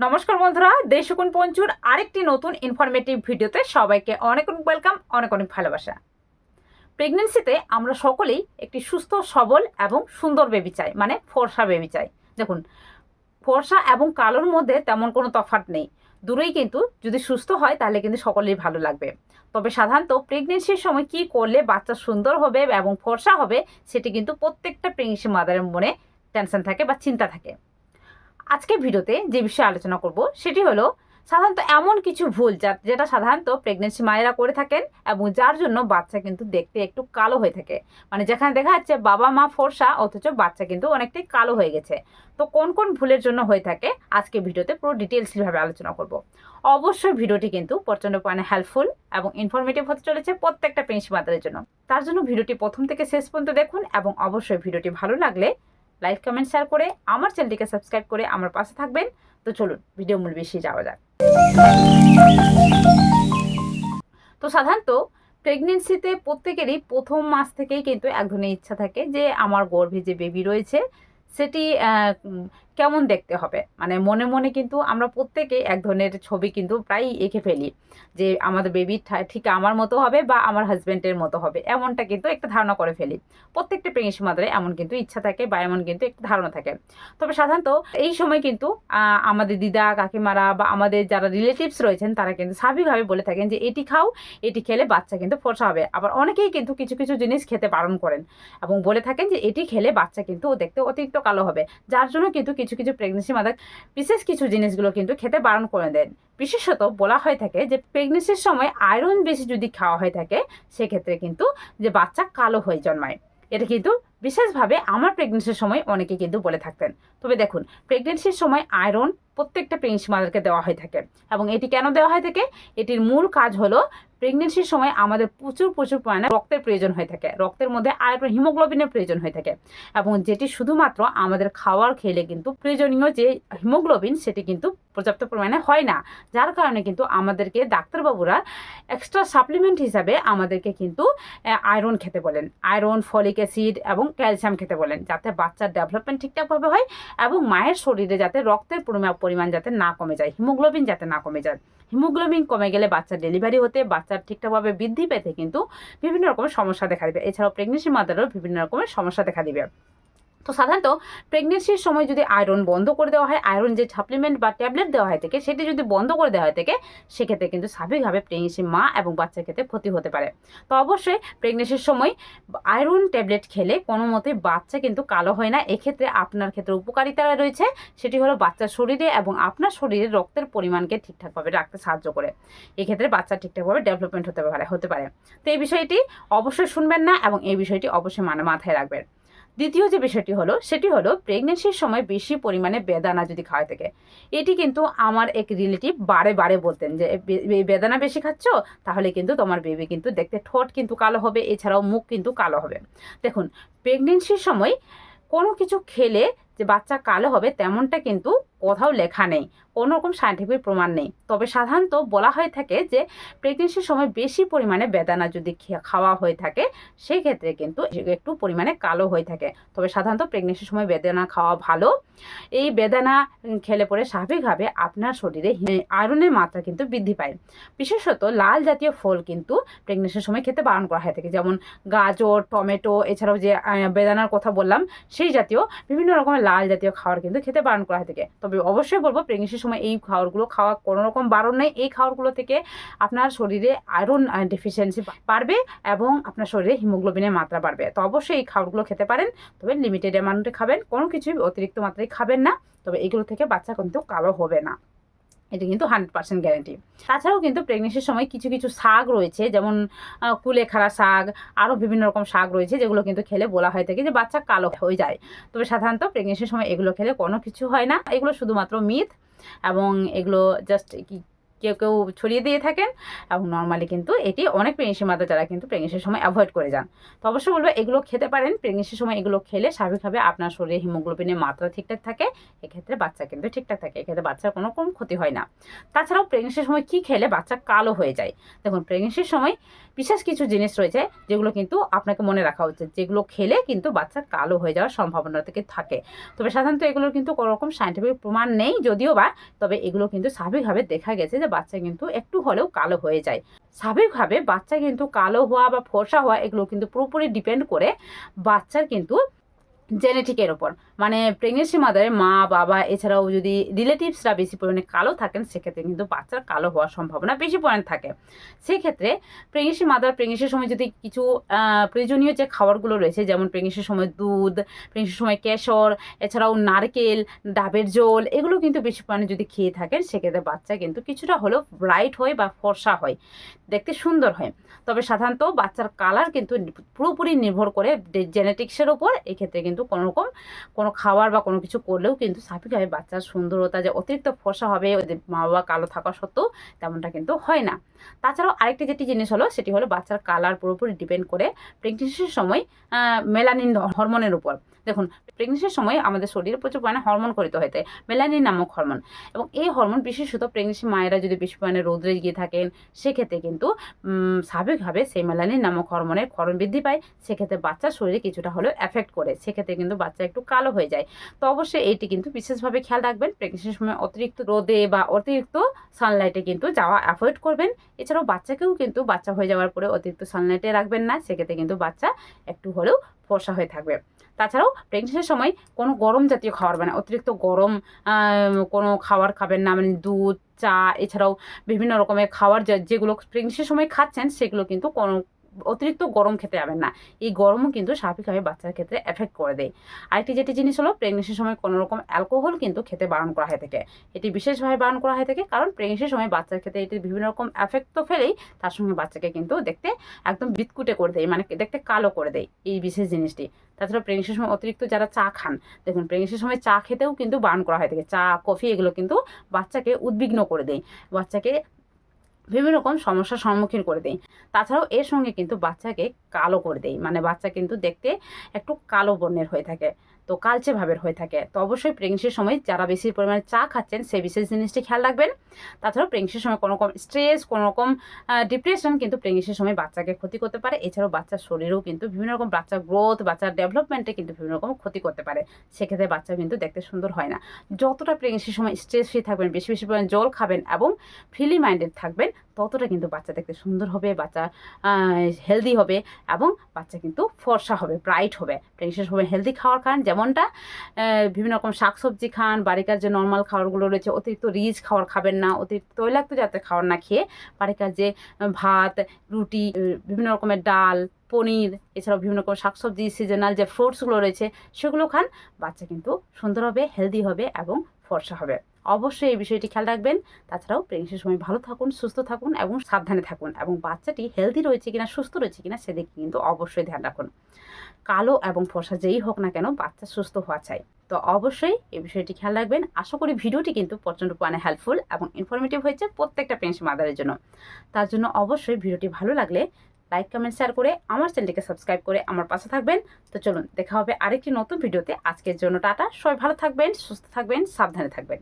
নমস্কার বন্ধুরা দেশকুন পঞ্চুর আরেকটি নতুন ইনফরমেটিভ ভিডিওতে সবাইকে অনেক অনেক ওয়েলকাম অনেক অনেক ভালোবাসা। প্রেগনেন্সিতে আমরা সকলেই একটি সুস্থ, সবল এবং সুন্দর বেবি চাই মানে ফর্সা বেবি চাই। দেখুন, ফর্সা এবং কালোর মধ্যে তেমন কোনো তফাৎ নেই। দূরেই কিন্তু যদি সুস্থ হয়, তাহলে কিন্তু সকলেই ভালো লাগবে। তবে সাধারণত প্রেগনেন্সির সময় কি করলে বাচ্চা সুন্দর হবে এবং ফর্সা হবে, সেটি কিন্তু প্রত্যেকটা প্রেগনেন্সি মাদারের মনে টেনশন থাকে বা চিন্তা থাকে। আজকে ভিডিওতে যে বিষয়ে আলোচনা করব, সেটি হলো সাধারণত এমন কিছু ভুল যা- যেটা সাধারণত প্রেগনেন্সি মায়েরা করে থাকেন এবং যার জন্য বাচ্চা কিন্তু দেখতে একটু কালো হয়ে থাকে। মানে যেখানে দেখা যাচ্ছে বাবা মা ফর্সা, অথচ বাচ্চা কিন্তু অনেকটাই কালো হয়ে গেছে। তো কোন কোন ভুলের জন্য হয়ে থাকে আজকে ভিডিওতে পুরো ডিটেলসভাবে আলোচনা করব। অবশ্যই ভিডিওটি কিন্তু প্রচণ্ড পরিমাণে হেল্পফুল এবং ইনফরমেটিভ হতে চলেছে প্রত্যেকটা প্রেগনেন্সি মাতাদের জন্য। তার জন্য ভিডিওটি প্রথম থেকে শেষ পর্যন্ত দেখুন এবং অবশ্যই ভিডিওটি ভালো লাগলে লাইক কমেন্ট শেয়ার করে আমার চ্যানেলটিকে সাবস্ক্রাইব করে আমার পাশে থাকবেন। তো চলুন ভিডিও মূল বেশি যাওয়া যাক। তো সাধারণত প্রেগনেন্সিতে প্রত্যেকেরই প্রথম মাস থেকেই কিন্তু এক ধরনের ইচ্ছা থাকে যে আমার গর্ভে যে বেবি রয়েছে, সেটি কেমন দেখতে হবে? মানে মনে মনে কিন্তু আমরা প্রত্যেকে এক ধরনের ছবি কিন্তু প্রায়ই এঁকে ফেলি যে আমাদের বেবি ঠিক আমার মতো হবে বা আমার হাজব্যান্ডের মতো হবে। এমনটা কিন্তু একটা ধারণা করে ফেলি। প্রত্যেকটা প্রেগনেন্সি মাদারে এমন কিন্তু ইচ্ছা থাকে বা এমন কিন্তু একটা ধারণা থাকে। তবে সাধারণত এই সময় কিন্তু আমাদের দিদা, কাকিমারা বা আমাদের যারা রিলেটিভস রয়েছেন, তারা কিন্তু স্বাভাবিকভাবে বলে থাকেন যে, এটি খাও, এটি খেলে বাচ্চা কিন্তু ফর্সা হবে। আবার অনেকেই কিন্তু কিছু কিছু জিনিস খেতে বারণ করেন এবং বলে থাকেন যে, এটি খেলে বাচ্চা কিন্তু দেখতে অতিরিক্ত কালো হবে। যার জন্য কিন্তু কিছু কিছু প্রেগনেন্সি মাদার বিশেষ কিছু জিনিসগুলো কিন্তু খেতে বারণ করে দেন। বিশেষত বলা হয়ে থাকে যে প্রেগনেন্সির সময় আয়রন বেশি যদি খাওয়া হয়ে থাকে, সেক্ষেত্রে কিন্তু যে বাচ্চা কালো হয়ে জন্মায়। এটা কিন্তু বিশেষভাবে আমার প্রেগনেন্সির সময় অনেকে কিন্তু বলে থাকতেন। তবে দেখুন প্রেগনেন্সির সময় আয়রন প্রত্যেকটা প্রেগনেন্সি মাদারকে দেওয়া হয়ে থাকে। এবং এটি কেন দেওয়া হয়ে থাকে? এটির মূল কাজ হলো প্রেগনেন্সির সময় আমাদের প্রচুর প্রচুর পরিমাণে রক্তের প্রয়োজন হয়ে থাকে। রক্তের মধ্যে আয়রন হিমোগ্লোবিনের প্রয়োজন হয়ে থাকে। এবং যেটি শুধুমাত্র আমাদের খাওয়ার খেলে কিন্তু প্রয়োজনীয় যে হিমোগ্লোবিন, সেটি কিন্তু পর্যাপ্ত পরিমাণে হয় না। যার কারণে কিন্তু আমাদেরকে ডাক্তারবাবুরা এক্সট্রা সাপ্লিমেন্ট হিসাবে আমাদেরকে কিন্তু আয়রন খেতে বলেন। আয়রন ফলিক অ্যাসিড এবং ক্যালসিয়াম খেতে বলেন, যাতে বাচ্চার ডেভেলপমেন্ট ঠিকঠাকভাবে হয় এবং মায়ের শরীরে যাতে রক্তের পরিমাণ যাতে না কমে যায়, হিমোগ্লোবিন যাতে না কমে যায়। হিমোগ্লোবিন কমে গেলে বাচ্চার ডেলিভারি হতে বাচ্চার ঠিকঠাকভাবে বৃদ্ধি পেতে কিন্তু বিভিন্ন রকমের সমস্যা দেখা দেবে। এছাড়াও প্রেগনেন্সি মাদারও বিভিন্ন রকমের সমস্যা দেখা দিবে। তো সাধারণত প্রেগনেন্সির সময় যদি আয়রন বন্ধ করে দেওয়া হয় আয়রন যে সাপ্লিমেন্ট বা ট্যাবলেট দেওয়া হয় থেকে, সেটি যদি বন্ধ করে দেওয়া হয় থেকে, সেক্ষেত্রে কিন্তু স্বাভাবিকভাবে প্রেগনেন্সি মা এবং বাচ্চার ক্ষেত্রে ক্ষতি হতে পারে। তো অবশ্যই প্রেগনেন্সির সময় আয়রন ট্যাবলেট খেলে কোনো মতে বাচ্চা কিন্তু কালো হয় না। এক্ষেত্রে আপনার ক্ষেত্রে উপকারিতা রয়েছে, সেটি হলো বাচ্চার শরীরে এবং আপনার শরীরে রক্তের পরিমাণকে ঠিকঠাকভাবে রাখতে সাহায্য করে। এক্ষেত্রে বাচ্চা ঠিকঠাকভাবে ডেভেলপমেন্ট হতে পারে হতে পারে। তো এই বিষয়টি অবশ্যই শুনবেন না এবং এই বিষয়টি অবশ্যই মানে মাথায় রাখবেন। দ্বিতীয় যে বিষয়টি হলো, সেটি হলো প্রেগনেন্সির সময় বেশি পরিমাণে বেদানা যদি খাওয়া থাকে। এটি কিন্তু আমার এক রিলেটিভ বারে বারে বলতেন যে বেদানা বেশি খাচ্ছ? তাহলে কিন্তু তোমার বেবি কিন্তু দেখতে ঠোঁট কিন্তু কালো হবে, এছাড়াও মুখ কিন্তু কালো হবে। দেখুন প্রেগনেন্সির সময় কোনো কিছু খেলে যে বাচ্চা কালো হবে, তেমনটা কিন্তু কোথাও লেখা নেই, কোনো রকম সায়েন্টিফিক প্রমাণ নেই। তবে সাধারণত বলা হয়ে থাকে যে প্রেগনেন্সির সময় বেশি পরিমাণে বেদানা যদি খাওয়া হয়ে থাকে সেই ক্ষেত্রে কিন্তু একটু পরিমাণে কালো হয়ে থাকে। তবে সাধারণত প্রেগনেন্সির সময় বেদানা খাওয়া ভালো। এই বেদানা খেলে পরে স্বাভাবিকভাবে আপনার শরীরে আয়রনের মাত্রা কিন্তু বৃদ্ধি পায়। বিশেষত লাল জাতীয় ফল কিন্তু প্রেগনেন্সির সময় খেতে বারণ করা হয়ে থাকে। যেমন গাজর, টমেটো, এছাড়াও যে বেদানার কথা বললাম, সেই জাতীয় বিভিন্ন রকমের লাল জাতীয় খাবার কিন্তু খেতে বারণ করা হয়ে থাকে। তবে অবশ্যই বলব প্রেগনেন্সির সময় এই খাবারগুলো খাওয়া কোনো রকম বারণ নেই। এই খাবারগুলো থেকে আপনার শরীরে আয়রন ডেফিসিয়েন্সি বাড়বে এবং আপনার শরীরে হিমোগ্লোবিনের মাত্রা বাড়বে। তো অবশ্যই এই খাবারগুলো খেতে পারেন, তবে লিমিটেড অ্যামাউন্টে খাবেন, কোনো কিছুই অতিরিক্ত মাত্রায় খাবেন না, তবে এগুলো থেকে বাচ্চা কিন্তু কালো হবে না। এটা কিন্তু হান্ড্রেড পার্সেন্ট গ্যারান্টি তাছাড়াও কিন্তু প্রেগনেন্সির সময় কিছু কিছু শাক রয়েছে, যেমন কুলেখাড়া শাক আরও বিভিন্ন রকম শাক রয়েছে, যেগুলো কিন্তু খেলে বলা হয়ে থাকে যে বাচ্চা কালো হয়ে যায়। তবে সাধারণত প্রেগনেন্সির সময় এগুলো খেলে কোনো কিছু হয় না। এগুলো শুধুমাত্র মিথ এবং এগুলো জাস্ট কি কেউ কেউ ছড়িয়ে দিয়ে থাকেন এবং নর্মালি কিন্তু এটি অনেক প্রেগনেন্সি মাতা যারা কিন্তু প্রেগনেন্সির সময় অ্যাভয়েড করে যান। তো অবশ্যই বলব এগুলো খেতে পারেন প্রেগনেন্সির সময় এগুলো খেলে স্বাভাবিকভাবে আপনার শরীরে হিমোগ্লোবিনের মাত্রা ঠিকঠাক থাকে, এক্ষেত্রে বাচ্চা কিন্তু ঠিকঠাক থাকে, এক্ষেত্রে বাচ্চার কোনো কম ক্ষতি হয় না। তাছাড়াও প্রেগনেন্সির সময় কী খেলে বাচ্চা কালো হয়ে যায়। দেখুন প্রেগনেন্সির সময় বিশেষ কিছু জিনিস রয়েছে যেগুলো কিন্তু আপনাকে মনে রাখা উচিত, যেগুলো খেলে কিন্তু বাচ্চা কালো হয়ে যাওয়ার সম্ভাবনা থেকে থাকে। তবে সাধারণত এগুলোর কিন্তু কোনো রকম সাইন্টিফিক প্রমাণ নেই, যদিও বা, তবে এগুলো কিন্তু স্বাভাবিকভাবে দেখা গেছে যে বাচ্চা কিন্তু একটু হলেও কালো হয়ে যায়। স্বাভাবিকভাবে বাচ্চা কিন্তু কালো হওয়া বা ফর্সা হওয়া এগুলো কিন্তু পুরোপুরি ডিপেন্ড করে বাচ্চার কিন্তু জেনেটিকের ওপর মানে প্রেগনেন্সি মাদারে মা, বাবা, এছাড়াও যদি রিলেটিভসরা বেশি পরিমাণে কালো থাকেন, সেক্ষেত্রে কিন্তু বাচ্চার কালো হওয়ার সম্ভাবনা বেশি পরিমাণে থাকে। সেক্ষেত্রে প্রেগনেন্সি মাদার প্রেগনেন্সির সময় যদি কিছু প্রয়োজনীয় যে খাবারগুলো রয়েছে, যেমন প্রেগনেন্সির সময় দুধ প্রেগনেন্সির সময় কেশর, এছাড়াও নারকেল, ডাবের জল এগুলো কিন্তু বেশি পরিমাণে যদি খেয়ে থাকেন, সেক্ষেত্রে বাচ্চা কিন্তু কিছুটা হলেও ব্রাইট হয় বা ফর্সা হয়, দেখতে সুন্দর হয়। তবে সাধারণত বাচ্চার কালার কিন্তু পুরোপুরি নির্ভর করে জেনেটিক্সের ওপর এক্ষেত্রে কিন্তু কোনো রকম কোনো খাবার বা কোনো কিছু করলেও কিন্তু স্বাভাবিকভাবে বাচ্চার সুন্দরতা যে অতিরিক্ত ফসা হবে, ওদের মা বাবা কালো থাকা সত্ত্বেও তেমনটা কিন্তু হয় না। তাছাড়াও আরেকটি যেটি জিনিস হলো, সেটি হলো বাচ্চার কালার পুরোপুরি ডিপেন্ড করে প্রেগনেন্সির সময় মেলানিন হরমোনের উপর। দেখুন প্রেগনেন্সির সময় আমাদের শরীরে প্রচুর পরিমাণে হরমোন করিত থাকে মেলানিন নামক হরমোন এবং এই হরমোন বিশেষত প্রেগনেন্সি মায়েরা যদি বেশি পরিমাণে রোদ্রে গিয়ে থাকেন, সেক্ষেত্রে কিন্তু স্বাভাবিকভাবে সেই মেলানিন নামক হরমোনের ক্ষরণ বৃদ্ধি পায়, সেক্ষেত্রে বাচ্চার শরীরে কিছুটা হলেও এফেক্ট করে। সেক্ষেত্রে কিন্তু বাচ্চা একটু কালো হয়ে যায়। তো অবশ্যই এইটি কিন্তু বিশেষভাবে খেয়াল রাখবেন। প্রেগনেন্সির সময় অতিরিক্ত রোদে বা অতিরিক্ত সানলাইটে কিন্তু যাওয়া অ্যাভয়েড করবেন। এছাড়াও বাচ্চাকেও কিন্তু বাচ্চা হয়ে যাওয়ার পরে অতিরিক্ত সানলাইটে রাখবেন না। সেক্ষেত্রে কিন্তু বাচ্চা একটু হলেও ফর্সা হয়ে থাকবে। তাছাড়াও প্রেগনেন্সির সময় কোনো গরম জাতীয় খাবার মানে অতিরিক্ত গরম কোনো খাবার খাবেন না। মানে দুধ, চা, এছাড়াও বিভিন্ন রকমের খাবার যেগুলো প্রেগনেন্সির সময় খাচ্ছেন, সেগুলো কিন্তু কোনো অতিরিক্ত গরম খেতে যাবেন না। এই গরমও কিন্তু স্বাভাবিকভাবে বাচ্চার ক্ষেত্রে এফেক্ট করে দেয়। আরেকটি যেটি জিনিস হলো প্রেগনেন্সির সময় কোনো রকম অ্যালকোহল কিন্তু খেতে বারণ করা হয়ে থাকে। এটি বিশেষভাবে বারণ করা হয়ে থাকে কারণ প্রেগনেন্সির সময় বাচ্চার ক্ষেত্রে এটি বিভিন্ন রকম এফেক্ট তো ফেলেই, তার সঙ্গে বাচ্চাকে কিন্তু দেখতে একদম বিৎকুটে করে দেয় মানে দেখতে কালো করে দেয় এই বিশেষ জিনিসটি। তাছাড়া প্রেগনেন্সির সময় অতিরিক্ত যারা চা খান, দেখুন প্রেগনেন্সির সময় চা খেতেও কিন্তু বারণ করা হয়ে থাকে। চা, কফি এগুলো কিন্তু বাচ্চাকে উদ্বিগ্ন করে দেয়। বাচ্চাকে বিভিন্ন রকম সমস্যার সম্মুখীন করে দেয়। তাছাড়াও এর সঙ্গে কিন্তু বাচ্চাকে কালো করে দেয়। মানে বাচ্চা কিন্তু দেখতে একটু কালো বর্ণের হয়ে থাকে, তো কালচে ভাবের হয়ে থাকে। তো অবশ্যই প্রেগনেন্সির সময় যারা বেশি পরিমাণে চা খাচ্ছেন, সেই বিশেষ জিনিসটি খেয়াল রাখবেন। তাছাড়াও প্রেগনেন্সির সময় কোনো রকম স্ট্রেস কোনো রকম ডিপ্রেশন কিন্তু প্রেগনেন্সির সময় বাচ্চাকে ক্ষতি করতে পারে। এছাড়াও বাচ্চার শরীরেও কিন্তু বিভিন্ন রকম বাচ্চার গ্রোথ বাচ্চার ডেভেলপমেন্টে কিন্তু বিভিন্ন রকম ক্ষতি করতে পারে। সেক্ষেত্রে বাচ্চা কিন্তু দেখতে সুন্দর হয় না। যতটা প্রেগনেন্সির সময় স্ট্রেস ফ্রি থাকবেন, বেশি বেশি পরিমাণে জল খাবেন এবং ফ্রিলি মাইন্ডেড থাকবেন ততটা কিন্তু বাচ্চা দেখতে সুন্দর হবে, বাচ্চা হেলদি হবে এবং বাচ্চা কিন্তু ফর্সা হবে ব্রাইট হবে। প্রেগনেন্সির সময় হেলদি খাওয়ার খান যেমনটা বিভিন্ন রকম শাকসবজি খান, বাড়িকার যে নর্মাল খাবারগুলো রয়েছে, অতিরিক্ত রিচ খাবার খাবেন না, অতিরিক্ত তৈলাক্ত জাতের খাবার না খেয়ে বাড়িকার যে ভাত, রুটি বিভিন্ন রকমের ডাল, পনির, এছাড়াও বিভিন্ন রকম শাকসবজি সিজনাল যে ফ্রুটসগুলো রয়েছে, সেগুলো খান, বাচ্চা কিন্তু সুন্দর হবে হেলদি হবে এবং ফর্সা হবে। অবশ্যই এই বিষয়টি খেয়াল রাখবেন। তাছাড়াও প্রেগনেন্সির সময় ভালো থাকুন, সুস্থ থাকুন এবং সাবধানে থাকুন এবং বাচ্চাটি হেলদি রয়েছে কিনা, সুস্থ রয়েছে কিনা সেদিকে কিন্তু অবশ্যই ধ্যান রাখুন। কালো এবং ফর্সা যেই হোক না কেন বাচ্চা সুস্থ হওয়া চাই। তো অবশ্যই এই বিষয়টি খেয়াল রাখবেন। আশা করি ভিডিওটি কিন্তু প্রচণ্ড পরিমাণে হেল্পফুল এবং ইনফরমেটিভ হয়েছে প্রত্যেকটা প্রেগনেন্সি মাদারের জন্য। তার জন্য অবশ্যই ভিডিওটি ভালো লাগলে লাইক কমেন্ট শেয়ার করে আমার চ্যানেলটিকে সাবস্ক্রাইব করে আমার পাশে থাকবেন। তো চলুন, দেখা হবে আরেকটি নতুন ভিডিওতে আজকের জন্য টাটা। সবাই ভালো থাকবেন, সুস্থ থাকবেন, সাবধানে থাকবেন।